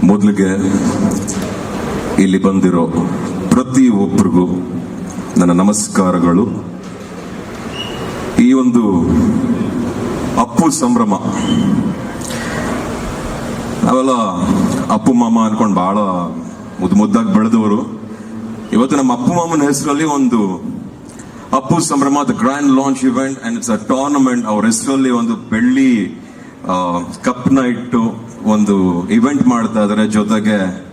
ಮೊದಲಿಗೆ ಇಲ್ಲಿ ಬಂದಿರೋ ಪ್ರತಿ ಒಬ್ಬರಿಗೂ ನನ್ನ ನಮಸ್ಕಾರಗಳು. ಈ ಒಂದು ಅಪ್ಪು ಸಂಭ್ರಮ. ನಾವೆಲ್ಲ ಅಪ್ಪು ಮಾಮ ಅನ್ಕೊಂಡು ಬಹಳ ಮುದ್ದು ಮುದ್ದಾಗಿ ಬೆಳೆದವರು. ಇವತ್ತು ನಮ್ಮ ಅಪ್ಪು ಮಾಮನ ಹೆಸರಲ್ಲಿ ಒಂದು Appu Sambhrama the grand launch event and it's a tournament ಅವ್ರ ಹೆಸರಲ್ಲಿ ಒಂದು ಬೆಳ್ಳಿ ಕಪ್ನ ಇಟ್ಟು ಒಂದು ಇವೆಂಟ್ ಮಾಡ್ತಾ ಇದಾರೆ. ಜೊತೆಗೆ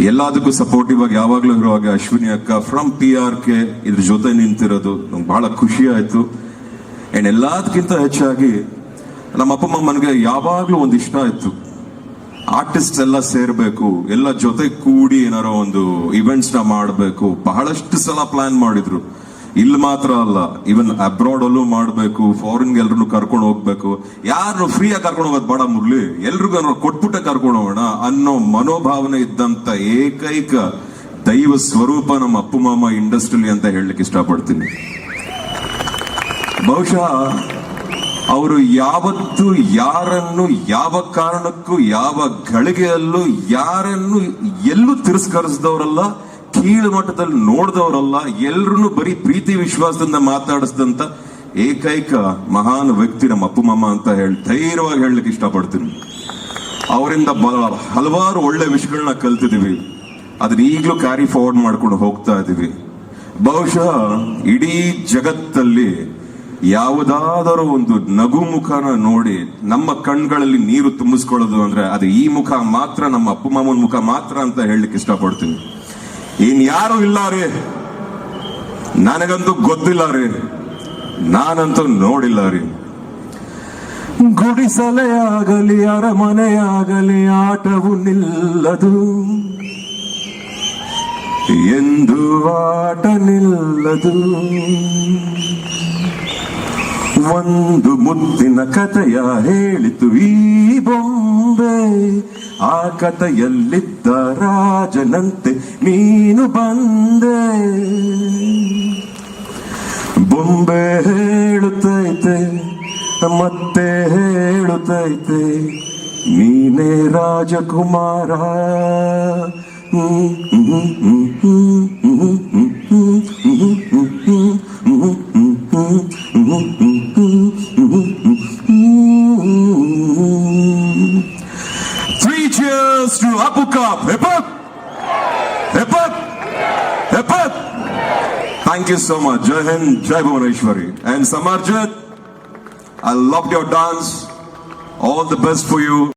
ಎಲ್ಲದಕ್ಕೂ ಸಪೋರ್ಟಿವ್ ಆಗಿ ಯಾವಾಗ್ಲೂ ಇರುವಾಗ ಅಶ್ವಿನಿ ಅಕ್ಕ ಫ್ರಮ್ ಪಿ ಆರ್ ಕೆ ಇದ್ರ ಜೊತೆ ನಿಂತಿರೋದು ನಂಗೆ ಬಹಳ ಖುಷಿ ಆಯಿತು. ಅಂಡ್ ಎಲ್ಲದಕ್ಕಿಂತ ಹೆಚ್ಚಾಗಿ ನಮ್ಮ ಅಪ್ಪ ಅಮ್ಮನಿಗೆ ಯಾವಾಗ್ಲೂ ಒಂದು ಇಷ್ಟ ಆಯ್ತು. ಆರ್ಟಿಸ್ಟ್ ಎಲ್ಲ ಸೇರಬೇಕು, ಎಲ್ಲ ಜೊತೆ ಕೂಡಿ ಏನಾರೋ ಒಂದು ಇವೆಂಟ್ಸ್ನ ಮಾಡಬೇಕು, ಬಹಳಷ್ಟು ಸಲ ಪ್ಲಾನ್ ಮಾಡಿದ್ರು. ಇಲ್ಲಿ ಮಾತ್ರ ಅಲ್ಲ ಇವನ್ ಅಬ್ರಾಡ್ ಅಲ್ಲೂ ಮಾಡಬೇಕು ಫಾರಿನ್ ಎಲ್ರು ಕರ್ಕೊಂಡು ಹೋಗ್ಬೇಕು. ಯಾರು ಫ್ರೀಯಾಗಿ ಕರ್ಕೊಂಡು ಹೋಗೋದು ಬಾಡ ಮುರ್ಲಿ ಎಲ್ರಿಗೂ ಕೊಟ್ಬಿಟ್ಟೆ ಕರ್ಕೊಂಡು ಹೋಗೋಣ ಅನ್ನೋ ಮನೋಭಾವನೆ ಇದ್ದಂತ ಏಕೈಕ ದೈವ ಸ್ವರೂಪ ನಮ್ಮ ಅಪ್ಪು ಮಾಮ ಇಂಡಸ್ಟ್ರಿಲಿ ಅಂತ ಹೇಳಲಿಕ್ಕೆ ಇಷ್ಟಪಡ್ತೀನಿ. ಬಹುಶಃ ಅವರು ಯಾವತ್ತು ಯಾರನ್ನು, ಯಾವ ಕಾರಣಕ್ಕೂ, ಯಾವ ಗಳಿಗೆಯಲ್ಲೂ ಯಾರನ್ನು ಎಲ್ಲೂ ತಿರಸ್ಕರಿಸಿದವರಲ್ಲ ಕೀಳು ಮಟ್ಟದಲ್ಲಿ ನೋಡಿದವರಲ್ಲ ಎಲ್ರು ಬರೀ ಪ್ರೀತಿ ವಿಶ್ವಾಸದಿಂದ ಮಾತಾಡಿಸಿದಂತ ಏಕೈಕ ಮಹಾನ್ ವ್ಯಕ್ತಿ ನಮ್ಮ ಅಪ್ಪು ಮಾಮ ಅಂತ ಹೇಳಿ ಧೈರ್ಯವಾಗಿ ಹೇಳಲಿಕ್ಕೆ ಇಷ್ಟಪಡ್ತೀನಿ. ಅವರಿಂದ ಹಲವಾರು ಒಳ್ಳೆ ವಿಷಯಗಳನ್ನ ಕಲ್ತಿದ್ದೀವಿ. ಅದನ್ನ ಈಗಲೂ ಕ್ಯಾರಿ ಫಾರ್ವರ್ಡ್ ಮಾಡ್ಕೊಂಡು ಹೋಗ್ತಾ ಇದ್ದೀವಿ ಬಹುಶಃ ಇಡೀ ಜಗತ್ತಲ್ಲಿ ಯಾವುದಾದರೂ ಒಂದು ನಗು ಮುಖನ ನೋಡಿ ನಮ್ಮ ಕಣ್ಗಳಲ್ಲಿ ನೀರು ತುಂಬಿಸ್ಕೊಳ್ಳೋದು ಅಂದ್ರೆ ಅದು ಈ ಮುಖ ಮಾತ್ರ, ನಮ್ಮ ಅಪ್ಪು ಮಾಮನ ಮುಖ ಮಾತ್ರ ಅಂತ ಹೇಳಲಿಕ್ಕೆ ಇಷ್ಟಪಡ್ತೀನಿ. ಇನ್ ಯಾರು ಇಲ್ಲ ರೀ. ನನಗಂತೂ ಗೊತ್ತಿಲ್ಲ ರೀ. ನಾನಂತೂ ನೋಡಿಲ್ಲ ರೀ. ಗುಡಿಸಲೇ ಅರಮನೆಯಾಗಲಿ, ಆಟವು ನಿಲ್ಲದು. ಎಂದು ಆಟ ನಿಲ್ಲದು. ಒಂದು ಮುತ್ತಿನ ಕಥೆಯ ಹೇಳಿತು ಈ ಬೊಂಬೆ. ಆ ಕಥೆಯಲ್ಲಿದ್ದ ರಾಜನಂತೆ ನೀನು ಬಂದೆ. ಬೊಂಬೆ ಹೇಳುತ್ತೈತೆ ಮತ್ತೆ ಹೇಳುತ್ತೈತೆ ನೀನೇ ರಾಜಕುಮಾರ. Three Hip hop! Hip hop! Hip hop! Thank you so much. Jai Hind, Jai Bhuvaneshwari. And Samarjit, I loved your dance. All the best for you.